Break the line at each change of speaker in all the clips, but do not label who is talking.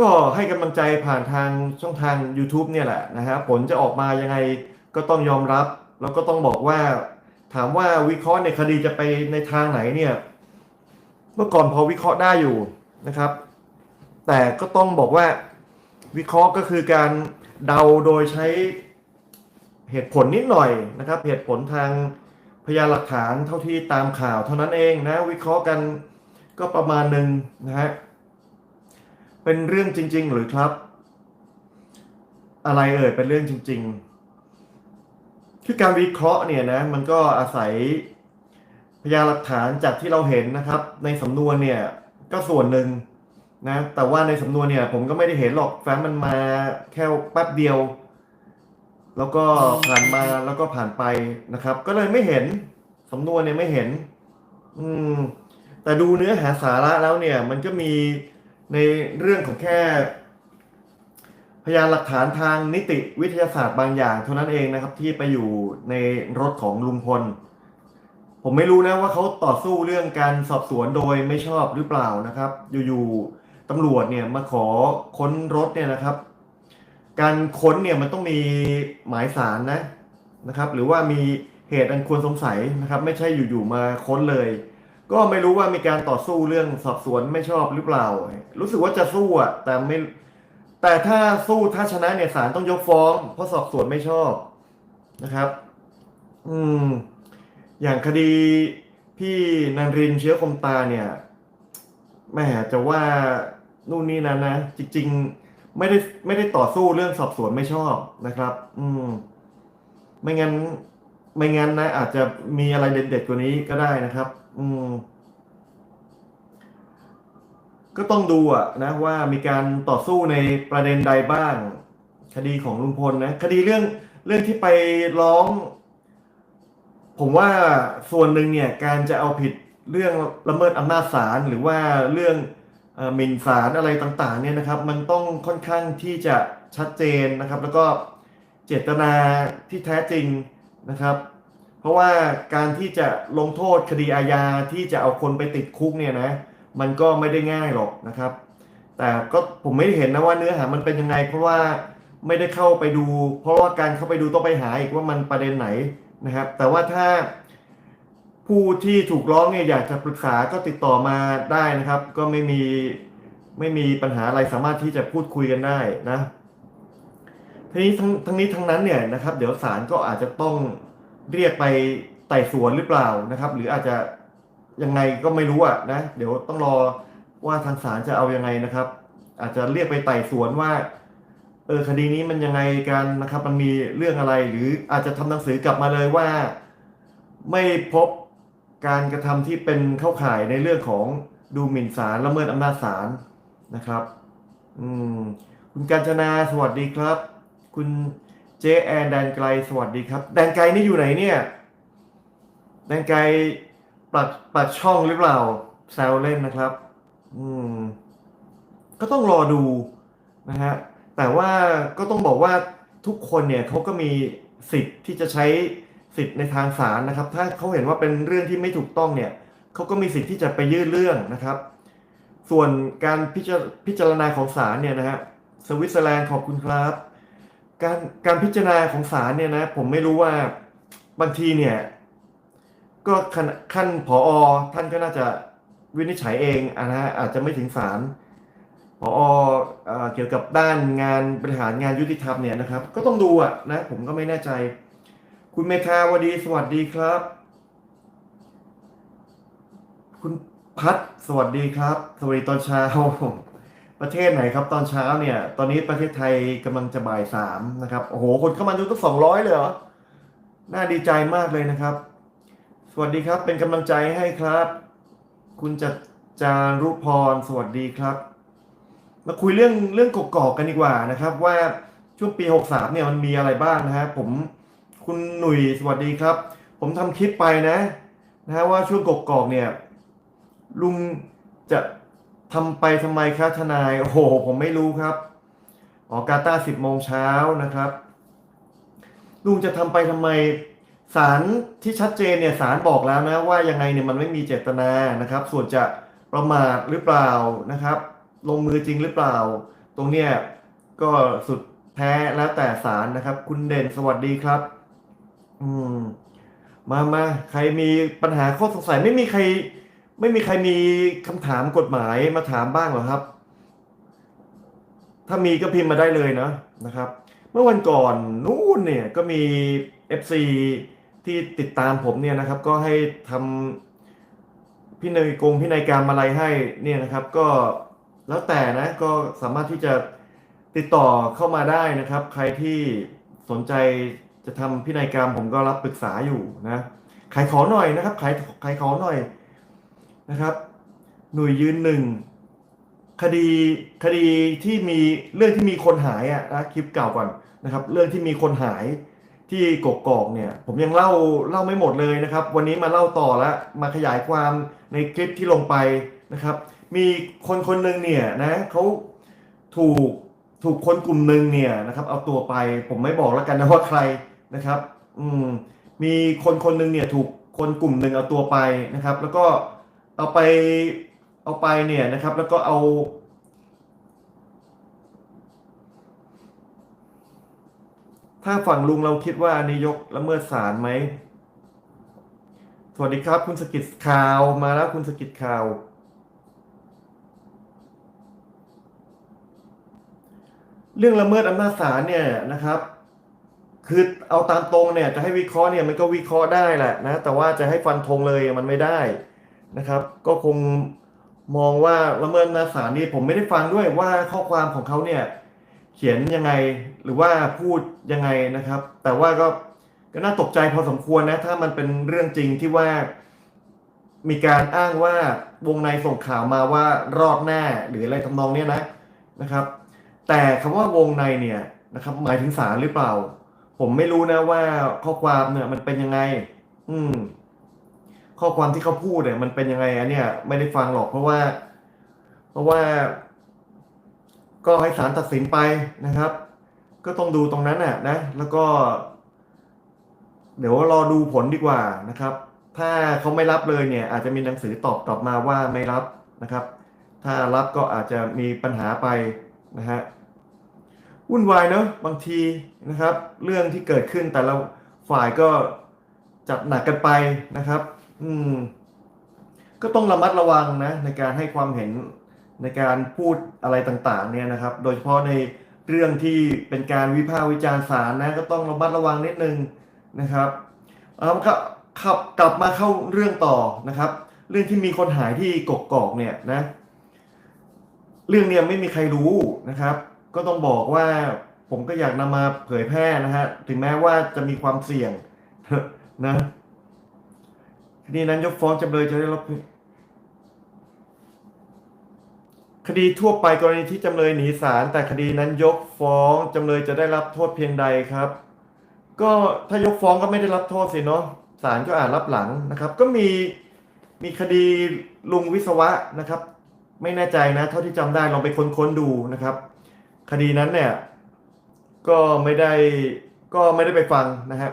ก็ให้กำลังใจผ่านทางช่องทาง YouTube เนี่ยแหละนะฮะผลจะออกมายังไงก็ต้องยอมรับ แล้วก็ต้องบอกว่า ถามว่าวิเคราะห์ในคดีจะไปในทางไหนเนี่ย เมื่อก่อนพอวิเคราะห์ได้อยู่นะครับ แต่ก็ต้องบอกว่าวิเคราะห์ก็คือการเดาโดยใช้เหตุผลนิดหน่อยนะครับ เหตุผลทางพยานหลักฐานเท่าที่ตามข่าวเท่านั้นเองนะ วิเคราะห์กันก็ประมาณหนึ่งนะฮะ เป็นเรื่องจริง ๆ หรือครับ อะไรเอ่ยเป็นเรื่องจริง ๆ คือการวิเคราะห์เนี่ยนะ มันก็อาศัยพยานหลักฐานจากที่เราเห็นนะครับ ในสำนวนเนี่ยก็ส่วนหนึ่งนะ แต่ว่าในสำนวนเนี่ย ผมก็ไม่ได้เห็นหรอกแฟ้มมันมาแค่แป๊บเดียว แล้วก็ผ่านมาแล้วก็ผ่านไปนะครับ ก็เลยไม่เห็นสำนวนเนี่ยไม่เห็น อืม แต่ดูเนื้อหาสาระแล้วเนี่ย มันก็มี ในเรื่องของแค่ พยานหลักฐานทางนิติวิทยาศาสตร์บางอย่าง เท่านั้นเองนะครับที่ไปอยู่ในรถของลุงพล ผมไม่รู้นะว่าเขาต่อสู้เรื่องการสอบสวนโดยไม่ชอบหรือเปล่านะครับ อยู่ๆตำรวจเนี่ยมาขอค้นรถเนี่ยนะครับ การค้นเนี่ยมันต้องมีหมายสารนะนะครับ หรือว่ามีเหตุอันควรสงสัยนะครับ ไม่ใช่อยู่ๆมาค้นเลย ก็ไม่รู้ว่ามีการต่อสู้เรื่องสอบสวนไม่ชอบหรือเปล่า รู้สึกว่าจะสู้อะ แต่ไม่ แต่ถ้าสู้ถ้าชนะเนี่ยศาลต้องยกฟ้อง เพราะสอบสวนไม่ชอบนะครับ อืม อย่างคดีพี่นันรินเชื้อคมตาเนี่ยแหม่จะว่านู่นนี่นั่นนะจริง ๆ ไม่ได้ไม่ได้ต่อสู้เรื่องสอบสวนไม่ชอบนะครับ อืม ไม่งั้น ไม่งั้นนะ อาจจะมีอะไรเด็ดๆกว่านี้ก็ได้นะครับ อืมก็ต้องดูอะนะว่ามีการต่อสู้ในประเด็นใดบ้าง คดีของลุงพลนะคดีเรื่องเรื่องที่ไปร้อง ผมว่าส่วนหนึ่งเนี่ยการจะเอาผิดเรื่องละเมิดอำนาจศาลหรือว่าเรื่องหมิ่นศาลอะไรต่างๆเนี่ยนะครับ มันต้องค่อนข้างที่จะชัดเจนนะครับ แล้วก็เจตนาที่แท้จริงนะครับ เพราะว่าการที่จะลงโทษคดีอาญาที่จะเอาคนไปติดคุกเนี่ยนะมันก็ไม่ได้ง่ายหรอกนะครับ แต่ก็ผมไม่ได้เห็นนะว่าเนื้อหามันเป็นยังไง เพราะว่าไม่ได้เข้าไปดู เพราะว่าการเข้าไปดูต้องไปหาอีกว่ามันประเด็นไหนนะครับ แต่ว่าถ้าผู้ที่ถูกร้องเนี่ยอยากจะปรึกษาก็ติดต่อมาได้นะครับ ก็ไม่มีไม่มีปัญหาอะไรสามารถที่จะพูดคุยกันได้นะทีนี้ทั้งทั้งนี้ทั้งนั้นเนี่ยนะครับ เดี๋ยวศาลก็อาจจะต้อง เรียกไปไต่สวนหรือเปล่านะครับ หรืออาจจะยังไงก็ไม่รู้อะนะเดี๋ยวต้องรอว่าทางศาลจะเอายังไงนะครับ อาจจะเรียกไปไต่สวนว่าเออคดีนี้มันยังไงกันนะครับ มันมีเรื่องอะไร หรืออาจจะทำหนังสือกลับมาเลยว่า ไม่พบการกระทำที่เป็นเข้าข่ายในเรื่องของดูหมิ่นศาลละเมิดอำนาจศาลนะครับ อืมคุณกาญจนาสวัสดีครับ คุณ เจแอนแดนไกลสวัสดีครับ แดนไกลนี่อยู่ไหนเนี่ย แดนไกลปัดปัดช่องหรือเปล่าแซวเล่นนะครับ อืม ก็ต้องรอดูนะฮะแต่ว่าก็ต้องบอกว่าทุกคนเนี่ยเขาก็มีสิทธิ์ที่จะใช้สิทธิ์ในทางศาลนะครับ ถ้าเขาเห็นว่าเป็นเรื่องที่ไม่ถูกต้องเนี่ยเขาก็มีสิทธิ์ที่จะไปยื่นเรื่องนะครับ ส่วนการพิจารพิจารณาของศาลเนี่ยนะฮะสวิตเซอร์แลนด์ขอบคุณครับ การการพิจารณาของศาลเนี่ยนะ ผมไม่รู้ว่าบางทีเนี่ย ก็ขั้นขั้นผอท่านก็น่าจะวินิจฉัยเองอะนะฮะอาจจะไม่ถึงศาลผอเอ่อเกี่ยวกับด้านงานบริหารงานยุติธรรมเนี่ยนะครับ ก็ต้องดูอะนะ ผมก็ไม่แน่ใจ คุณเมคาวดีสวัสดีครับ คุณพัดสวัสดีครับ สวัสดีตอนเช้า ประเทศไหนครับตอนเช้าเนี่ย ตอนนี้ประเทศไทยกำลังจะบ่ายสามนะครับโอ้โหคนเข้ามาดูตั้งสองร้อยเลยเหรอน่าดีใจมากเลยนะครับ สวัสดีครับเป็นกำลังใจให้ครับ คุณจัดจารุพรสวัสดีครับ มาคุยเรื่องเรื่องกกอกกันดีกว่านะครับ ว่าช่วงปี 63เนี่ยมันมีอะไรบ้างนะฮะผมคุณหนุ่ยสวัสดีครับ ผมทำคลิปไปนะนะฮะว่าช่วงกกอกเนี่ยลุงจะ ทำไปทำไมครับทนาย โอ้โห ผมไม่รู้ครับ ออกาตาสิบโมงเช้านะครับ ลุงจะทำไปทำไมศาลที่ชัดเจนเนี่ยศาลบอกแล้วนะ ว่ายังไงเนี่ยมันไม่มีเจตนานะครับ ส่วนจะประมาทหรือเปล่านะครับ ลงมือจริงหรือเปล่า ตรงเนี้ยก็สุดแท้แล้วแต่ศาลนะครับ คุณเด่นสวัสดีครับ อืม มามาใครมีปัญหาข้อสงสัยไม่มีใคร ไม่มีใครมีคำถามกฎหมายมาถามบ้างหรอครับ ถ้ามีก็พิมพ์มาได้เลยนะนะครับ เมื่อวันก่อนนู่นเนี่ยก็มี FC ที่ติดตามผมเนี่ยนะครับ ก็ให้ทำพินัยกงพินัยกรรมอะไรให้เนี่ยนะครับ ก็แล้วแต่นะก็สามารถที่จะติดต่อเข้ามาได้นะครับ ใครที่สนใจจะทำพินัยกรรมผมก็รับปรึกษาอยู่นะขายขอหน่อยนะครับขายขายขอหน่อย นะครับ หน่วยยืนหนึ่งคดีคดีที่มีเรื่องที่มีคนหายอะนะคลิปเก่าก่อนนะครับ เรื่องที่มีคนหายที่กกอกเนี่ย ผมยังเล่าเล่าไม่หมดเลยนะครับ วันนี้มาเล่าต่อแล้วมาขยายความในคลิปที่ลงไปนะครับ มีคนคนหนึ่งเนี่ยนะเขาถูกถูกคนกลุ่มหนึ่งเนี่ยนะครับ เอาตัวไปผมไม่บอกแล้วกันนะว่าใครนะครับ อืมมีคนคนหนึ่งเนี่ยถูกคนกลุ่มหนึ่งเอาตัวไปนะครับ แล้วก็ เอาไปเอาไปเนี่ยนะครับ แล้วก็เอา ถ้าฝั่งลุงเราคิดว่าอันนี้ยกละเมิดศาลไหม สวัสดีครับ คุณสกิดข่าวมาแล้วคุณสกิดข่าวเรื่องละเมิดอำนาจศาลเนี่ยนะครับ คือเอาตามตรงเนี่ยจะให้วิเคราะห์เนี่ยมันก็วิเคราะห์ได้แหละนะ แต่ว่าจะให้ฟันธงเลยมันไม่ได้ นะครับ ก็คงมองว่าละเมิดนาจศาลนี่ผมไม่ได้ฟังด้วยว่าข้อความของเขาเนี่ยเขียนยังไงหรือว่าพูดยังไงนะครับ แต่ว่าก็ก็น่าตกใจพอสมควรนะถ้ามันเป็นเรื่องจริงที่ว่า มีการอ้างว่าวงในส่งข่าวมาว่ารอดแน่หรืออะไรทำนองเนี้ยนะนะครับ แต่คำว่าวงในเนี่ยนะครับ หมายถึงศาลหรือเปล่า ผมไม่รู้นะว่าข้อความเนี่ยมันเป็นยังไง อืม ข้อความที่เขาพูดเนี่ยมันเป็นยังไงอันเนี่ย ไม่ได้ฟังหรอกเพราะว่า เพราะว่า ก็ให้ศาลตัดสินไปนะครับ ก็ต้องดูตรงนั้นน่ะนะ แล้วก็ เดี๋ยวรอดูผลดีกว่านะครับ ถ้าเขาไม่รับเลยเนี่ย อาจจะมีหนังสือตอบกลับมาว่าไม่รับนะครับ ถ้ารับก็อาจจะมีปัญหาไปนะฮะวุ่นวายเนอะบางทีนะครับ เรื่องที่เกิดขึ้นแต่ละฝ่ายก็จัดหนักกันไปนะครับ อืม ก็ต้องระมัดระวังนะ ในการให้ความเห็นในการพูดอะไรต่างๆ เนี่ยนะครับ โดยเฉพาะในเรื่องที่เป็นการวิพากษ์วิจารณ์ศาลนะก็ต้องระมัดระวังนิดนึงนะครับเอาครับขับกลับมาเข้าเรื่องต่อนะครับ เรื่องที่มีคนหายที่กกอกเนี่ยนะ เรื่องเนี้ยไม่มีใครรู้นะครับ ก็ต้องบอกว่าผมก็อยากนำมาเผยแพร่นะฮะถึงแม้ว่าจะมีความเสี่ยงนะ คดีนั้นยกฟ้องจำเลยจะได้รับคดีทั่วไปกรณีที่จำเลยหนีศาลแต่คดีนั้นยกฟ้องจำเลยจะได้รับโทษเพียงใดครับ ก็ถ้ายกฟ้องก็ไม่ได้รับโทษสิเนาะศาลก็อาจรับหลังนะครับ ก็มีมีคดีลุงวิศวะนะครับ ไม่แน่ใจนะ เท่าที่จำได้ลองไปค้นๆดูนะครับ คดีนั้นเนี่ยก็ไม่ได้ก็ไม่ได้ไปฟังนะครับ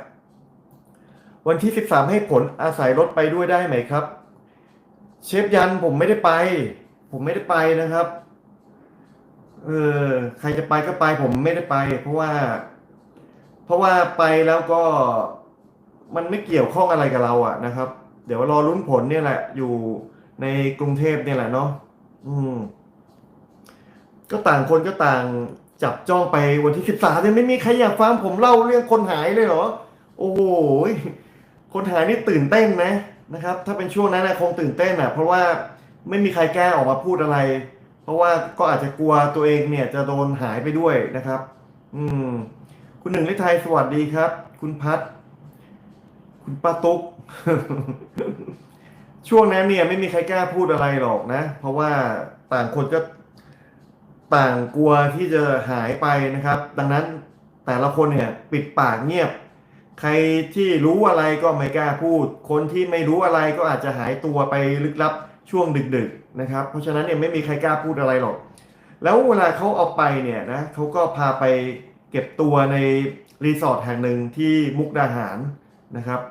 วันที่ 13 ให้ผลอาศัยรถไปด้วยได้ไหมครับ เชฟยันผมไม่ได้ไป ผมไม่ได้ไปนะครับเออใครจะไปก็ไปผมไม่ได้ไป เพราะว่า เพราะว่าไปแล้วก็มันไม่เกี่ยวข้องอะไรกับเราอะนะครับ เดี๋ยวรอลุ้นผลเนี่ยแหละ อยู่ในกรุงเทพเนี่ยแหละเนาะอืม ก็ต่างคนก็ต่างจับจ้องไปวันที่สิบสามเนี่ยไม่มีใครอยากฟังผมเล่าเรื่องคนหายเลยเหรอ โอ้โห คนหายนี่ตื่นเต้นนะนะครับ ถ้าเป็นช่วงนั้นนะคงตื่นเต้นอะ เพราะว่าไม่มีใครแก้ออกมาพูดอะไร เพราะว่าก็อาจจะกลัวตัวเองเนี่ยจะโดนหายไปด้วยนะครับ อืม คุณหนึ่งฤทัยสวัสดีครับ คุณพัดคุณป้าตุ๊กช่วงนั้นเนี่ยไม่มีใครกล้าพูดอะไรหรอกนะ เพราะว่าต่างคนก็ต่างกลัวที่จะหายไปนะครับ ดังนั้นแต่ละคนเนี่ย ปิดปากเงียบ ใครที่รู้อะไรก็ไม่กล้าพูด คนที่ไม่รู้อะไรก็อาจจะหายตัวไปลึกลับช่วงดึกๆนะครับ เพราะฉะนั้นเนี่ยไม่มีใครกล้าพูดอะไรหรอก แล้วเวลาเขาเอาไปเนี่ยนะเขาก็พาไปเก็บตัวในรีสอร์ทแห่งหนึ่งที่มุกดาหารนะครับ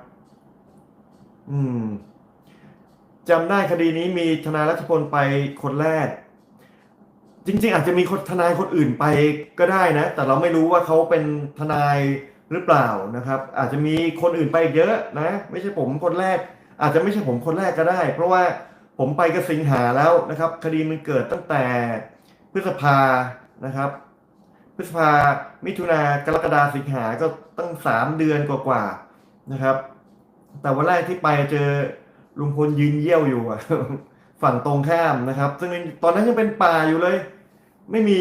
อืมจำได้คดีนี้มีธนายรัชพลไปคนแรก จริง ๆ อาจจะมีทนายคนอื่นไปก็ได้นะ แต่เราไม่รู้ว่าเขาเป็นทนาย หรือเปล่านะครับ อาจจะมีคนอื่นไปเยอะนะ ไม่ใช่ผมคนแรก อาจจะไม่ใช่ผมคนแรกก็ได้ เพราะว่าผมไปกับสิงหาแล้วนะครับ คดีมันเกิดตั้งแต่พฤษภานะครับ พฤษภามิถุนากรกฎาสิงหาก็ตั้งสามเดือนกว่าๆนะครับ แต่วันแรกที่ไปเจอลุงพลยืนเยี่ยวอยู่ฝั่งตรงข้ามนะครับ ซึ่งตอนนั้นยังเป็นป่าอยู่เลย ไม่มี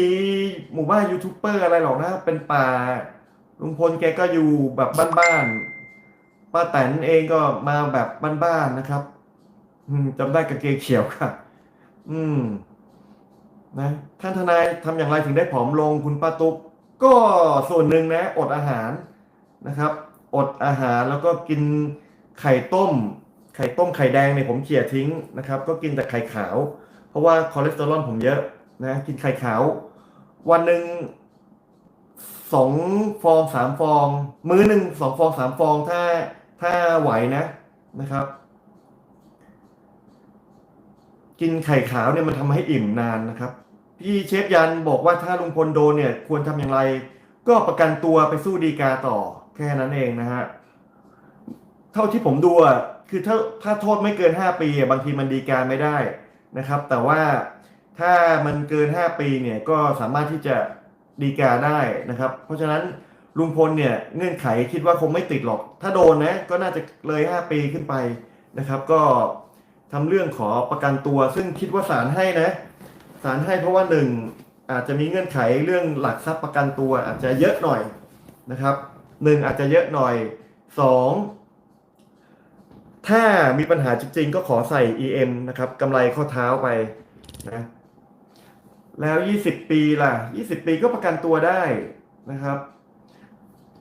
หมู่บ้านยูทูบเบอร์อะไรหรอกนะเป็นป่า ลุงพลแกก็อยู่แบบบ้านๆป้าแตนเองก็มาแบบบ้านๆนะครับ อืมจำได้กางเกงเขียวค่ะ อืม นะท่านทนายทำอย่างไรถึงได้ผอมลงคุณป้าตุ๊กก็ส่วนหนึ่งนะ อดอาหารนะครับ อดอาหารแล้วก็กินไข่ต้ม ไข่ต้มไข่แดงเนี่ยผมเขี่ยทิ้งนะครับ ก็กินแต่ไข่ขาว เพราะว่าคอเลสเตอรอลผมเยอะนะ กินไข่ขาว วันหนึ่ง สองฟองสามฟอง มื้อหนึ่งสองฟองสามฟองถ้าถ้าไหวนะนะครับ กินไข่ขาวเนี่ยมันทำให้อิ่มนานนะครับ พี่เชฟยันบอกว่าถ้าลุงพลโดนเนี่ย ควรทำอย่างไร ก็ประกันตัวไปสู้ดีกาต่อแค่นั้นเองนะฮะเท่าที่ผมดูคือถ้าถ้าโทษไม่เกิน5ปีบางทีมันดีกาไม่ได้นะครับ แต่ว่าถ้ามันเกิน5ปีเนี่ยก็สามารถที่จะ ดีกาได้นะครับ เพราะฉะนั้นลุงพลเนี่ยเงื่อนไขคิดว่าคงไม่ติดหรอก ถ้าโดนนะก็น่าจะเลย 5 ปีขึ้นไปนะครับ ก็ทำเรื่องขอประกันตัว ซึ่งคิดว่าศาลให้นะศาลให้เพราะว่าหนึ่งอาจจะมีเงื่อนไขเรื่องหลักทรัพย์ประกันตัวอาจจะเยอะหน่อยนะครับหนึ่งอาจจะเยอะหน่อยสองถ้ามีปัญหาจริงๆก็ขอใส่ EM นะครับกำไรข้อเท้าไปนะ แล้ว20ปีล่ะ20ปีก็ประกันตัวได้นะครับ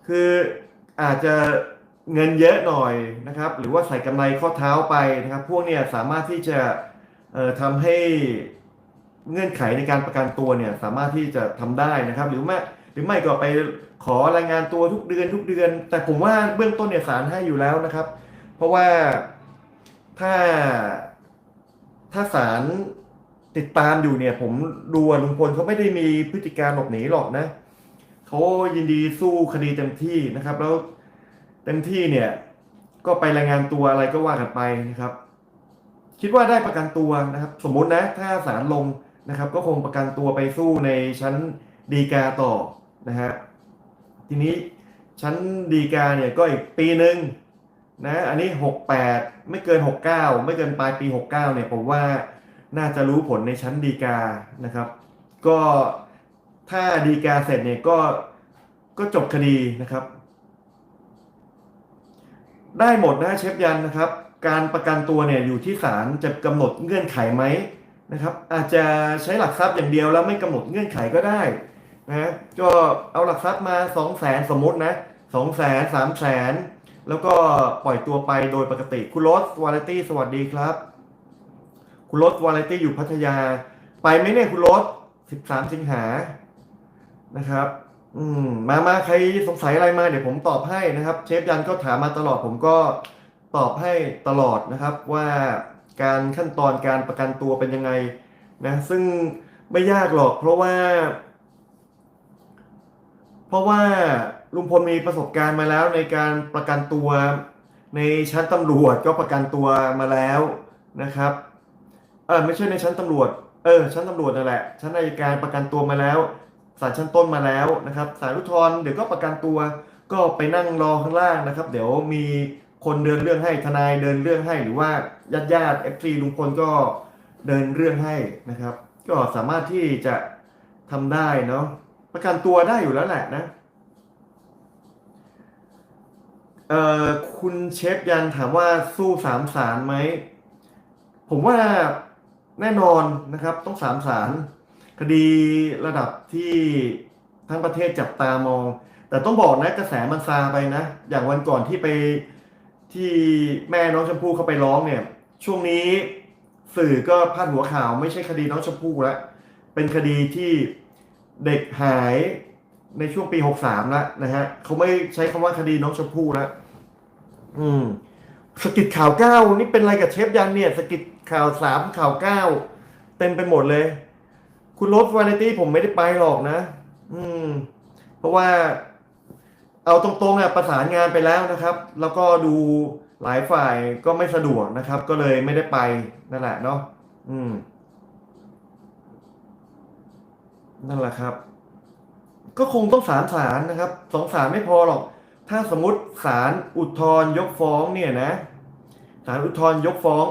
คืออาจจะเงินเยอะหน่อยนะครับ หรือว่าใส่กำไรข้อเท้าไปนะครับ พวกเนี่ยสามารถที่จะเอ่อทำให้เงื่อนไขในการประกันตัวเนี่ยสามารถที่จะทำได้นะครับ หรือไม่หรือไม่ก็ไปขอรายงานตัวทุกเดือนทุกเดือน แต่ผมว่าเบื้องต้นเนี่ยศาลให้อยู่แล้วนะครับ เพราะว่าถ้าถ้าศาล ติดตามอยู่เนี่ย ผมดูอะลุงพลเขาไม่ได้มีพฤติการหลบหนีหรอกนะเขายินดีสู้คดีเต็มที่นะครับ แล้วเต็มที่เนี่ย ก็ไปรายงานตัวอะไรก็ว่ากันไปนะครับ คิดว่าได้ประกันตัวนะครับ สมมุตินะ ถ้าศาลลงนะครับ ก็คงประกันตัวไปสู้ในชั้นดีกาต่อนะฮะทีนี้ชั้นดีกาเนี่ยก็อีกปีหนึ่งนะ อันนี้ 68 ไม่เกิน 69 ไม่เกินปลายปี 69เนี่ยผมว่า น่าจะรู้ผลในชั้นดีกานะครับ ก็ถ้าดีกาเสร็จเนี่ยก็ก็จบคดีนะครับ ได้หมดนะเชฟยันนะครับ การประกันตัวเนี่ยอยู่ที่ศาลจะกำหนดเงื่อนไขไหมนะครับ อาจจะใช้หลักทรัพย์อย่างเดียวแล้วไม่กำหนดเงื่อนไขก็ได้นะก็เอาหลักทรัพย์มา2 0 0แสนสมมตินะ2 0 0แสน3 0 0แสนแล้วก็ปล่อยตัวไปโดยปกติคุณโรสวาเลตี้สวัสดีครับ คุณรสวาเลตี้อยู่พัทยา ไปไหมเนี่ยคุณโรส13สิงหานะครับ อืม มามาใครสงสัยอะไรมาเดี๋ยวผมตอบให้นะครับ เชฟยันก็ถามมาตลอด ผมก็ตอบให้ตลอดนะครับ ว่าการขั้นตอนการประกันตัวเป็นยังไงนะ ซึ่งไม่ยากหรอก เพราะว่า เพราะว่าลุงพลมีประสบการณ์มาแล้วในการประกันตัวในชั้นตำรวจก็ประกันตัวมาแล้วนะครับ เออไม่ใช่ในชั้นตำรวจ เออ ชั้นตำรวจนั่นแหละ ชั้นอัยการประกันตัวมาแล้วศาลชั้นต้นมาแล้วนะครับศาลอุทธรณ์เดี๋ยวก็ประกันตัวก็ไปนั่งรอข้างล่างนะครับ เดี๋ยวมีคนเดินเรื่องให้ทนายเดินเรื่องให้หรือว่าญาติญาติเอฟซีลุงพลก็เดินเรื่องให้นะครับ ก็สามารถที่จะทำได้เนาะประกันตัวได้อยู่แล้วแหละนะเอ่อคุณเชฟยันถามว่าสู้สามสารไหมผมว่า แน่นอนนะครับต้องสามสารคดีระดับที่ทั้งประเทศจับตามอง แต่ต้องบอกนะกระแสมันซาไปนะ อย่างวันก่อนที่ไปที่แม่น้องชมพู่เขาไปร้องเนี่ย ช่วงนี้สื่อก็พาดหัวข่าวไม่ใช่คดีน้องชมพู่แล้วเป็นคดีที่เด็กหายในช่วงปี 63แล้วนะฮะเขาไม่ใช้คำว่าคดีน้องชมพู่แล้วอืม สกิดข่าวเก้านี่เป็นอะไรกับเชฟยันเนี่ยสกิดข่าวสามข่าวเก้าเต็มไปหมดเลย คุณรถวาไรตี้ผมไม่ได้ไปหรอกนะ อืม เพราะว่า เอาตรงๆอะประสานงานไปแล้วนะครับ แล้วก็ดูหลายฝ่ายก็ไม่สะดวกนะครับ ก็เลยไม่ได้ไปนั่นแหละเนาะอืม นั่นแหละครับ ก็คงต้องศาลศาลนะครับสองศาลไม่พอหรอก ถ้าสมมติศาลอุทธรณ์ยกฟ้องเนี่ยนะศาลอุทธรณ์ยกฟ้อง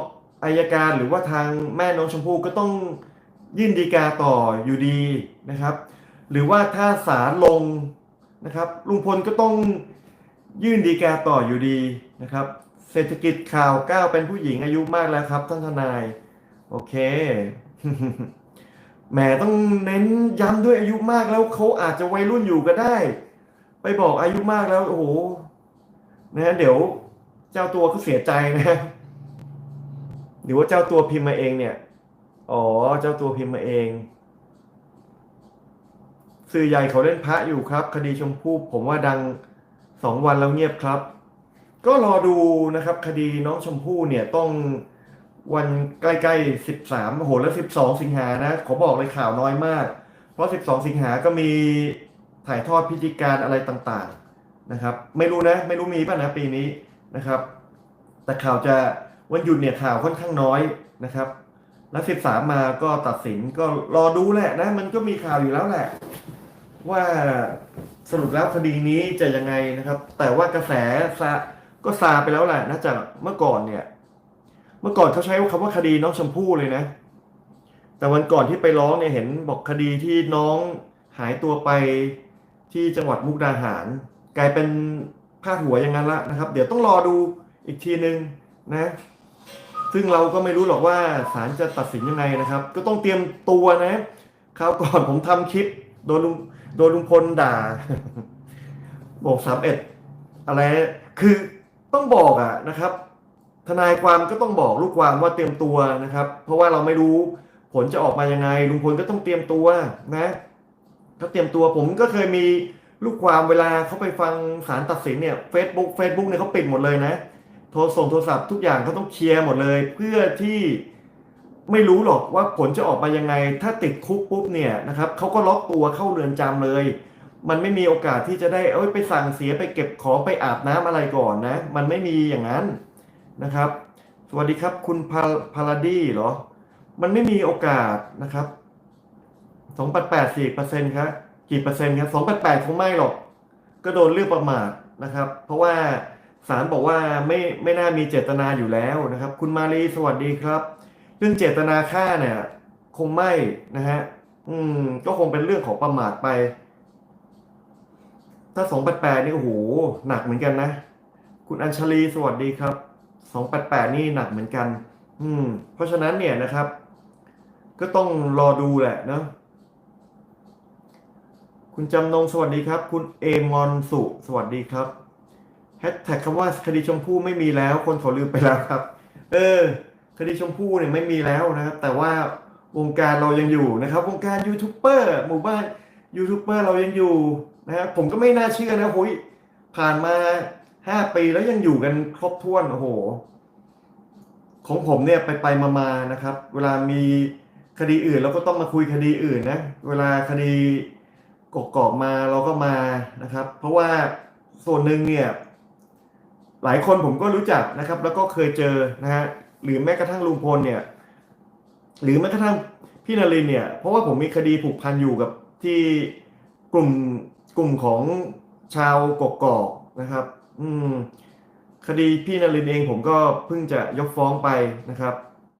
อายการหรือว่าทางแม่น้องชมพู่ก็ต้องยื่นฎีกาต่ออยู่ดีนะครับ หรือว่าถ้าศาลลงนะครับลุงพลก็ต้องยื่นฎีกาต่ออยู่ดีนะครับ เศรษฐกิจข่าวก้าวเป็นผู้หญิงอายุมากแล้วครับท่านทนาย โอเคแหมต้องเน้นย้ำด้วยอายุมากแล้วเขาอาจจะวัยรุ่นอยู่ก็ได้ ไปบอกอายุมากแล้วโอ้โหนะเดี๋ยวเจ้าตัวเขาเสียใจนะหรือว่าเจ้าตัวพิมพ์มาเองเนี่ยอ๋อเจ้าตัวพิมพ์มาเองสื่อใหญ่เขาเล่นพระอยู่ครับ คดีชมพู่ผมว่าดังสองวันแล้วเงียบครับ ก็รอดูนะครับ คดีน้องชมพู่เนี่ยต้องวันใกล้ๆสิบสามโอ้โหแล้วสิบสองสิงหานะขอบอกเลยข่าวน้อยมาก เพราะสิบสองสิงหาก็มี ถ่ายทอดพิธีการอะไรต่างๆนะครับ ไม่รู้นะไม่รู้มีป่ะนะปีนี้นะครับ แต่ข่าวจะวันหยุดเนี่ยข่าวค่อนข้างน้อยนะครับ แล้วสิบสามมาก็ตัดสินก็รอดูแหละนะมันก็มีข่าวอยู่แล้วแหละ ว่าสรุปแล้วคดีนี้จะยังไงนะครับ แต่ว่ากระแสซาก็ซาไปแล้วแหละนะจากเมื่อก่อนเนี่ย เมื่อก่อนเขาใช้คำว่าคดีน้องชมพู่เลยนะ แต่วันก่อนที่ไปร้องเนี่ยเห็นบอกคดีที่น้องหายตัวไป ที่จังหวัดมุกดาหาร กลายเป็นพาดหัวอย่างนั้นละนะครับ เดี๋ยวต้องรอดูอีกทีหนึ่งนะ ซึ่งเราก็ไม่รู้หรอกว่าศาลจะตัดสินยังไงนะครับ ก็ต้องเตรียมตัวนะคราวก่อนผมทำคลิปโดนลุงโดนลุงพลด่าบอกสามเอ็ดอะไรคือต้องบอกอะนะครับ ทนายความก็ต้องบอกลูกความว่าเตรียมตัวนะครับ เพราะว่าเราไม่รู้ผลจะออกมายังไงลุงพลก็ต้องเตรียมตัวนะ เขาเตรียมตัวผมก็เคยมีลูกความเวลาเขาไปฟังศาลตัดสินเนี่ย Facebook Facebook เนี่ยเขาปิดหมดเลยนะ โทรส่งโทรศัพท์ทุกอย่างเขาต้องเคลียร์หมดเลย เพื่อที่ไม่รู้หรอกว่าผลจะออกมายังไง ถ้าติดคุกปุ๊บเนี่ยนะครับเขาก็ล็อกตัวเข้าเรือนจำเลย มันไม่มีโอกาสที่จะได้เอ้ยไปสั่งเสียไปเก็บของไปอาบน้ำอะไรก่อนนะ มันไม่มีอย่างนั้นนะครับ สวัสดีครับคุณพาพาราดีเหรอ มันไม่มีโอกาสนะครับ สองแปดแปดสี่เปอร์เซ็นต์ครับกี่เปอร์เซ็นต์ครับสองแปดแปดคงไม่หรอก ก็โดนเรื่องประมาทนะครับ เพราะว่าศาลบอกว่าไม่ไม่น่ามีเจตนาอยู่แล้วนะครับ คุณมาลีสวัสดีครับ เรื่องเจตนาฆ่าเนี่ย คงไม่นะฮะอืม ก็คงเป็นเรื่องของประมาทไป ถ้าสองแปดแปดนี่โอ้โหหนักเหมือนกันนะ คุณอัญชลีสวัสดีครับสองแปดแปดนี่หนักเหมือนกัน อืม เพราะฉะนั้นเนี่ยนะครับ ก็ต้องรอดูแหละเนาะ คุณจำนงสวัสดีครับ คุณเอมอนสุสวัสดีครับแฮชแท็กคำว่าคดีชมพู่ไม่มีแล้ว คนเขาลืมไปแล้วครับ เออ คดีชมพู่เนี่ยไม่มีแล้วนะครับ แต่ว่าวงการเรายังอยู่นะครับ วงการยูทูบเบอร์หมู่บ้านยูทูบเบอร์เรายังอยู่นะครับผมก็ไม่น่าเชื่อนะหุยผ่านมาห้าปีแล้วยังอยู่กันครบถ้วนโอ้โห ของผมเนี่ยไปไปมามานะครับ เวลามีคดีอื่นเราก็ต้องมาคุยคดีอื่นนะ เวลาคดี กกอกมาเราก็มานะครับ เพราะว่าส่วนหนึ่งเนี่ยหลายคนผมก็รู้จักนะครับ แล้วก็เคยเจอนะฮะหรือแม้กระทั่งลุงพลเนี่ย หรือแม้กระทั่งพี่นรินเนี่ย เพราะว่าผมมีคดีผูกพันอยู่กับที่กลุ่มกลุ่มของชาวกกอกนะครับ อืม คดีพี่นรินเองผมก็เพิ่งจะยกฟ้องไปนะครับ